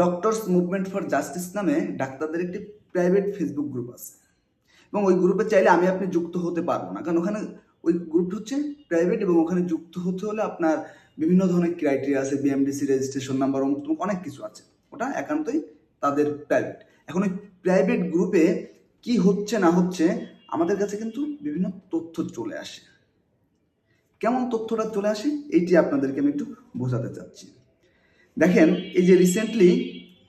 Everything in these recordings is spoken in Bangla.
ডক্টরস মুভমেন্ট ফর জাস্টিস নামে ডাক্তারদের একটি প্রাইভেট ফেসবুক গ্রুপ আছে। এবং ওই গ্রুপে চাইলে আমি আপনি যুক্ত হতে পারব না। কারণ ওখানে ওই গ্রুপটা হচ্ছে প্রাইভেট এবং ওখানে যুক্ত হতে হলে আপনার বিভিন্ন ধরনের ক্রাইটেরিয়া আছে বিএমডিসি রেজিস্ট্রেশন নাম্বার অনেক কিছু আছে। ওটা একান্তই তাদের প্রাইভেট এখন ওই প্রাইভেট গ্রুপে কি হচ্ছে না হচ্ছে আমাদের কাছে কিন্তু বিভিন্ন তথ্য চলে আসে। কেমন তথ্যটা চলে আসে, এইটি আপনাদেরকে আমি একটু বোঝাতে চাচ্ছি। দেখেন, এই যে রিসেন্টলি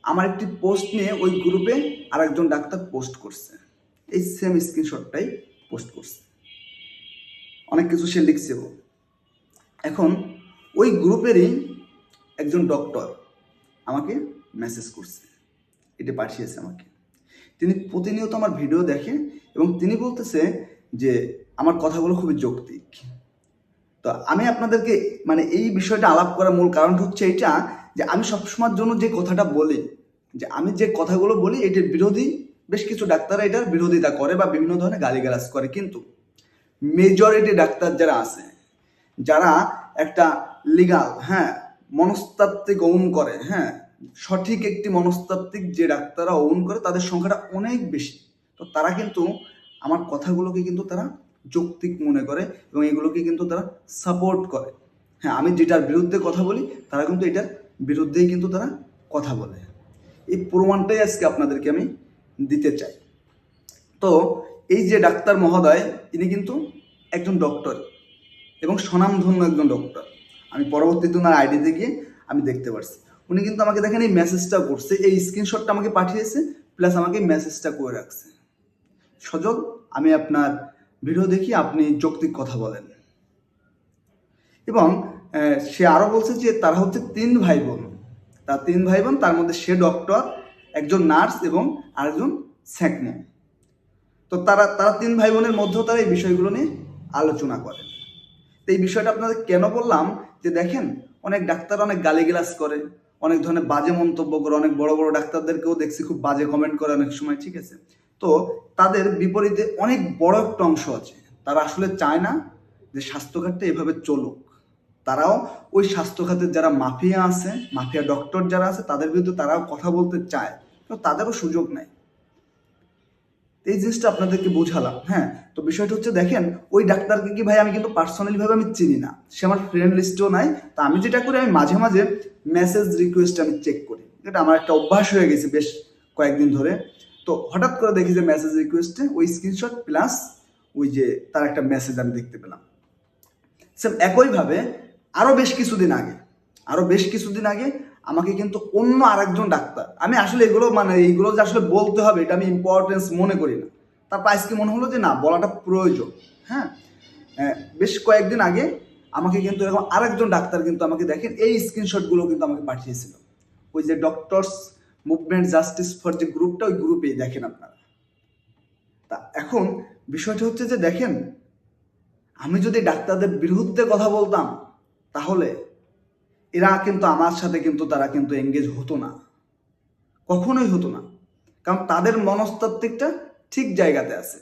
আমার একটি পোস্ট নিয়ে ওই গ্রুপে আরেকজন ডাক্তার পোস্ট করছে। এই সেম স্ক্রিনশটটাই পোস্ট করছে। অনেক কিছু সে লিখছে লিখছেও এখন ওই গ্রুপেরই একজন ডক্টর আমাকে মেসেজ করছে। এটা পাঠিয়েছে আমাকে। তিনি প্রতিনিয়ত আমার ভিডিও দেখে এবং তিনি বলতেছে যে আমার কথাগুলো খুবই যৌক্তিক। তো আমি আপনাদেরকে মানে এই বিষয়টা আলাপ করার মূল কারণ হচ্ছে এটা যে আমি সবসময়ের জন্য যে কথাটা বলি, যে আমি যে কথাগুলো বলি এটার বিরোধী, বেশ কিছু ডাক্তাররা এটার বিরোধিতা করে বা বিভিন্ন ধরনের গালিগালাজ করে। কিন্তু মেজরিটি ডাক্তার যারা আছে, যারা একটা লিগাল হ্যাঁ মনস্তাত্ত্বিক ওন করে হ্যাঁ সঠিক একটি মনস্তাত্ত্বিক যে ডাক্তাররা ওন করে, তাদের সংখ্যাটা অনেক বেশি। তো তারা কিন্তু আমার কথাগুলোকে কিন্তু তারা যৌক্তিক মনে করে এবং এগুলোকে কিন্তু তারা সাপোর্ট করে। হ্যাঁ আমি যেটার বিরুদ্ধে কথা বলি, তারা কিন্তু এটার বিরুদ্ধেই কিন্তু তারা কথা বলে। এই প্রমাণটাই আজকে আপনাদেরকে আমি দিতে চাই। তো এই যে ডাক্তার মহোদয়, ইনি কিন্তু একজন ডক্টর এবং স্বনামধন্য একজন ডক্টর আমি পরবর্তীতে ওনার আইডিতে গিয়ে আমি দেখতে পারছি। উনি কিন্তু আমাকে দেখেন এই মেসেজটা করছে, এই স্ক্রিনশটটা আমাকে পাঠিয়েছে প্লাস আমাকে মেসেজটা করে রাখছে। সজল, আমি আপনার ভিডিও দেখি, আপনি যৌক্তিক কথা বলেন। এবং সে আরও বলছে যে তারা হচ্ছে তিন ভাই বোন তার তিন ভাই বোন তার মধ্যে সে ডক্টর একজন নার্স এবং আরেকজন স্যাকমো তো তারা তারা তিন ভাই বোনের মধ্যেও তারা এই বিষয়গুলো নিয়ে আলোচনা করে। তো এই বিষয়টা আপনাদের কেন বললাম? যে দেখেন, অনেক ডাক্তার অনেক গালিগালাজ করে, অনেক ধরনের বাজে মন্তব্য করে, অনেক বড় বড় ডাক্তারদেরকেও দেখছি খুব বাজে কমেন্ট করে অনেক সময়, ঠিক আছে? তো তাদের বিপরীতে অনেক বড় একটা অংশ আছে। তারা আসলে চায় না যে স্বাস্থ্যখাতটা এভাবে চলুক। তারাও ওই স্বাস্থ্য খাতের যারা মাফিয়া আছে, মাফিয়া ডক্টর যারা আছে, তাদের বিরুদ্ধে তারাও কথা বলতে চায়। কিন্তু তাদেরও সুযোগ নেই। এই জিনিসটা আপনাদেরকে বোঝালাম হ্যাঁ? তো বিষয়টা হচ্ছে, দেখেন, ওই ডাক্তারকে কি ভাই আমি কিন্তু পার্সোনালি ভাবে আমি চিনি না। সে আমার ফ্রেন্ড লিস্টেও নাই। তা আমি যেটা করি, আমি মাঝে মাঝে মেসেজ রিকোয়েস্ট আমি চেক করি। এটা আমার একটা অভ্যাস হয়ে গেছে বেশ কয়েকদিন ধরে। তো হঠাৎ করে দেখি যে মেসেজ রিকোয়েস্টে ওই স্ক্রিনশট প্লাস ওই যে তার একটা মেসেজ আমি দেখতে পেলাম। সেম একইভাবে আরও বেশ কিছুদিন আগে আরও বেশ কিছুদিন আগে আমাকে কিন্তু অন্য আরেকজন ডাক্তার আমি আসলে এগুলো মানে এইগুলো যে আসলে বলতে হবে এটা আমি ইম্পর্টেন্স মনে করি না। তারপর আজকে মনে হলো যে না বলাটা প্রয়োজন হ্যাঁ? আহ, বেশ কয়েকদিন আগে আমাকে কিন্তু এরকম আরেকজন ডাক্তার কিন্তু আমাকে দেখেন এই স্ক্রিনশটগুলো কিন্তু আমাকে পাঠিয়েছিল। ওই যে ডক্টরস মুভমেন্ট জাস্টিস ফর যে গ্রুপটা ওই গ্রুপেই দেখেন আপনারা। তা এখন বিষয়টা হচ্ছে যে দেখেন আমি যদি ডাক্তারদের বিরুদ্ধে কথা বলতাম তাহলে এরা কিন্তু আমার সাথে কিন্তু তারা কিন্তু এঙ্গেজ হতো না। কখনোই হতো না। কারণ তাদের মনস্তাত্ত্বিকটা ঠিক জায়গাতে আছে।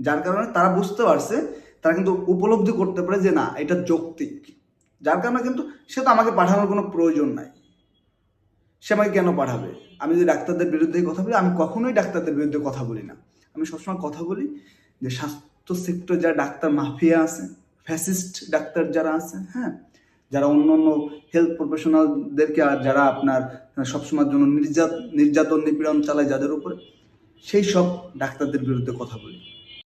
যার কারণে তারা বুঝতে পারছে, তারা কিন্তু উপলব্ধি করতে পারে যে না, এটা যৌক্তিক। যার কারণে কিন্তু সে তো আমাকে পাঠানোর কোনো প্রয়োজন নাই। সে আমাকে কেন পাঠাবে? আমি যদি ডাক্তারদের বিরুদ্ধে কথা বলি, আমি কখনোই ডাক্তারদের বিরুদ্ধে কথা বলি না। আমি সবসময় কথা বলি যে স্বাস্থ্য সেক্টর যারা ডাক্তার, মাফিয়া আছে ফ্যাসিস্ট ডাক্তার যারা আছে হ্যাঁ যারা অন্য অন্য হেলথ প্রফেশনালদেরকে আর যারা আপনার সবসময়ের জন্য নির্যাত, নির্যাতন নিপীড়ন চালায় যাদের উপরে, সেই সব ডাক্তারদের বিরুদ্ধে কথা বলি।